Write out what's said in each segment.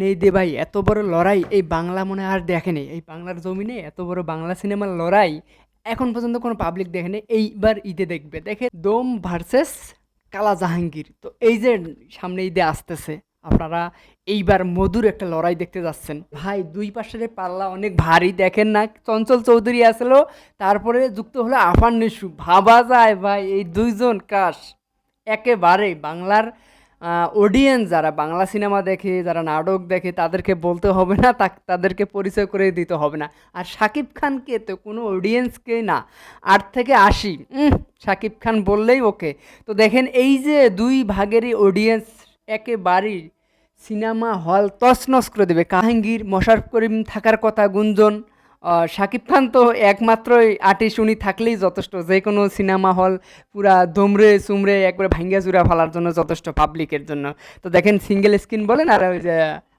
নেই দে ভাই, এত বড় লড়াই এই বাংলা মনে আর দেখেনি এই বাংলার জমিনে এত বড় বাংলা সিনেমার লড়াই এখন পর্যন্ত কোনো পাবলিক দেখেনি এইবার ঈদে দেখবে। দেখে দম ভার্সেস কালা জাহাঙ্গীর। তো এই যে সামনে ঈদে আসতেছে, আপনারা এইবার মধুর একটা লড়াই দেখতে যাচ্ছেন। ভাই, দুই পাশের পাল্লা অনেক ভারী, দেখেন না, চঞ্চল চৌধুরী আসলো, তারপরে যুক্ত হলো আফান নিশু ভাবা যায় ভাই, এই দুইজন কাশ একেবারে বাংলার অডিয়েন্স যারা বাংলা সিনেমা দেখে, যারা নাটক দেখে, তাদেরকে বলতে হবে না তাদেরকে পরিচয় করে দিতে হবে না। আর শাকিব খানকে তো কোনো অডিয়েন্সকে না। আট থেকে আশি শাকিব খান বললেই ওকে তো দেখেন এই যে দুই ভাগেরই অডিয়েন্স একেবারেই সিনেমা হল তছনছ করে দেবে। কাহাঙ্গীর মশারফ করিম থাকার কথা, গুঞ্জন। শাকিব খান তো একমাত্রই আর্টিস্ট উনি থাকলেই যথেষ্ট। যে কোনো সিনেমা হল, পুরা দমরে সুমরে একবারে ভাঙ্গা চুরা ফেলার জন্য যথেষ্ট পাবলিকের জন্য। তো দেখেন সিঙ্গেল স্ক্রিন বলেন আর ওই যে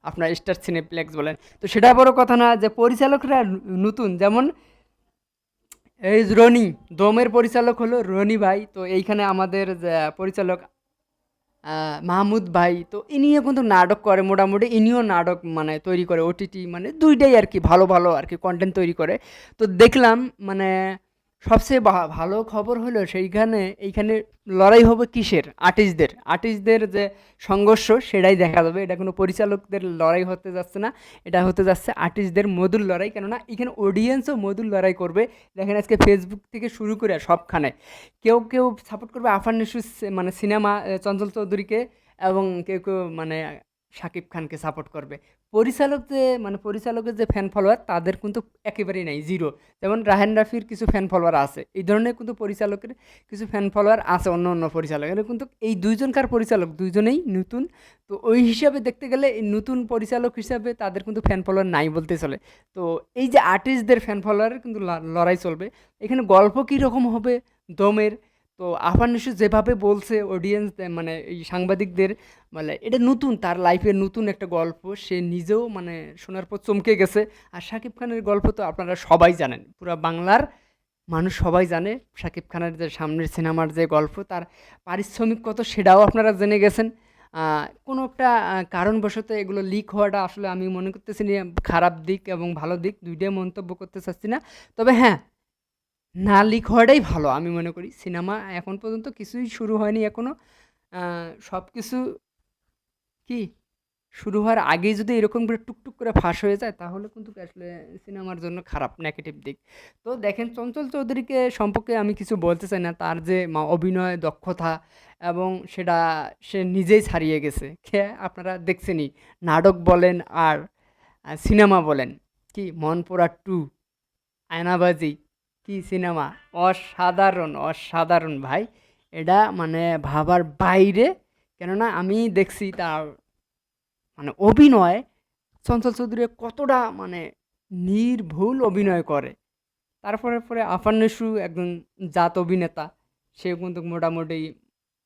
আপনার স্টার সিনেপ্লেক্স বলেন। তো সেটা বড় কথা না যে পরিচালকরা নতুন, যেমন এই রনি, দমের পরিচালক হলো রনি ভাই। তো এইখানে আমাদের পরিচালক মাহমুদ ভাই, তো ইনিও কিন্তু নাটক করে মোটামুটি, ইনিও নাটক মানে তৈরি করে ওটিটি মানে দুইটাই আর কি, ভালো ভালো আর কি কন্টেন্ট তৈরি করে। তো দেখলাম মানে সবচেয়ে ভালো খবর হলো সেইখানে, এইখানে লড়াই হবে কিসের? আর্টিস্টদের আর্টিস্টদের যে সংঘর্ষ, সেটাই দেখা যাবে। এটা কোনো পরিচালকদের লড়াই হতে যাচ্ছে না। এটা হতে যাচ্ছে আর্টিস্টদের মধুর লড়াই। কেননা, এখানে অডিয়েন্সও মধুর লড়াই করবে। দেখেন আজকে ফেসবুক থেকে শুরু করে সবখানে। কেউ কেউ সাপোর্ট করবে আফান নিশু মানে সিনেমা চঞ্চল চৌধুরীকে এবং কেউ কেউ মানে শাকিব খানকে সাপোর্ট করবে। পরিচালক যে মানে পরিচালকের যে ফ্যান ফলোয়ার তাদের কিন্তু একেবারেই নাই জিরো যেমন রাহেন রাফির কিছু ফ্যান ফলোয়ার আছে, এই ধরনের কিন্তু পরিচালকের কিছু ফ্যান ফলোয়ার আছে, অন্য অন্য পরিচালকের কিন্তু এই দুইজনকার পরিচালক? দুইজনেই নতুন। তো ওই হিসাবে দেখতে গেলে এই নতুন পরিচালক হিসাবে তাদের কিন্তু ফ্যান ফলোয়ার নাই বলতে চলে। তো এই যে আর্টিস্টদের ফ্যান ফলোয়ারের কিন্তু লড়াই চলবে। এখানে গল্প কীরকম হবে? দমের তো আফান নিশু যেভাবে বলছে অডিয়েন্স মানে এই সাংবাদিকদের মানে এটা নতুন, তার লাইফের নতুন একটা গল্প, সে নিজেও মানে শোনার পর চমকে গেছে। আর শাকিব খানের গল্প তো আপনারা সবাই জানেন, পুরো বাংলার মানুষ সবাই জানে, শাকিব খানের যে সামনের সিনেমার যে গল্প, তার পারিশ্রমিক কত সেটাও আপনারা জেনে গেছেন। কোনো একটা কারণবশত এগুলো লিক হওয়াটা আসলে আমি মনে করতেছি খারাপ দিক এবং ভালো দিক, দুইটাই মন্তব্য করতে চাচ্ছি না। তবে হ্যাঁ না লিক হওয়াটাই ভালো, আমি মনে করি। সিনেমা এখন পর্যন্ত কিছুই শুরু হয়নি এখনও সব কিছু কি, শুরু হওয়ার আগেই যদি এরকম করে টুকটুক করে ফাঁস হয়ে যায়, তাহলে কিন্তু আসলে সিনেমার জন্য খারাপ নেগেটিভ দিক। তো দেখেন, চঞ্চল চৌধুরীকে সম্পর্কে আমি কিছু বলতে চাই না। তার যে অভিনয় দক্ষতা এবং সেটা সে নিজেই ছাড়িয়ে গেছে। কে আপনারা দেখছেনই। নাটক বলেন আর সিনেমা বলেন। কি মনপুরা টু, আয়নাবাজি। কি সিনেমা। অসাধারণ অসাধারণ ভাই। এটা মানে ভাবার বাইরে। কেননা আমি দেখছি তার মানে অভিনয়, চঞ্চল চৌধুরী কতটা মানে নির্ভুল অভিনয় করে। তারপরে পরে আফান নিশু একজন জাত অভিনেতা সে কিন্তু মোটামুটি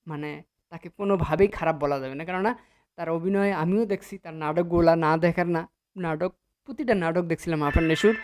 মানে তাকে কোনোভাবেই খারাপ বলা যাবে না। কেননা তার অভিনয় আমিও দেখছি, তার নাটকগুলা না দেখার না, নাটক, প্রতিটা নাটক দেখছিলাম আফান নিশুর।